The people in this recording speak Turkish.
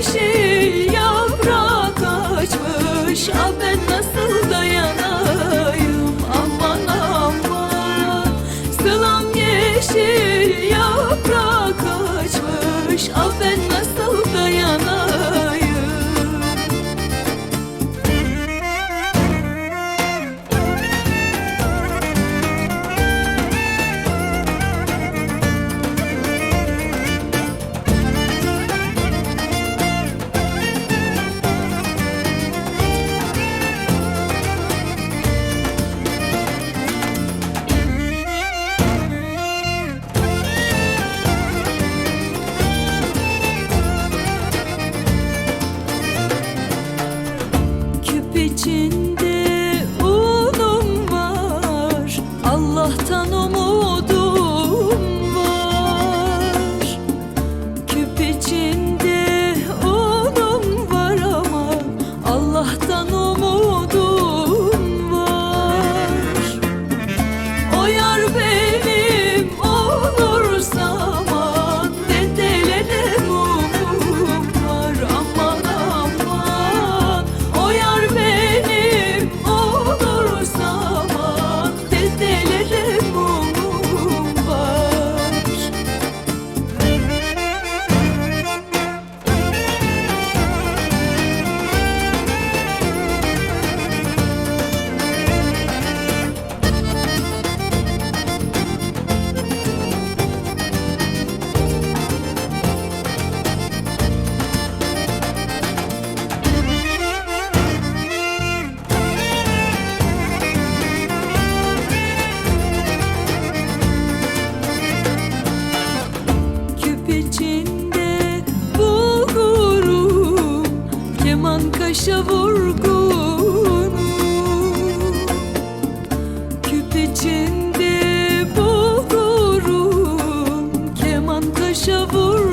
kişi için Keman kaşa vurgunum Küp içinde bulgurum Keman kaşa vurgunum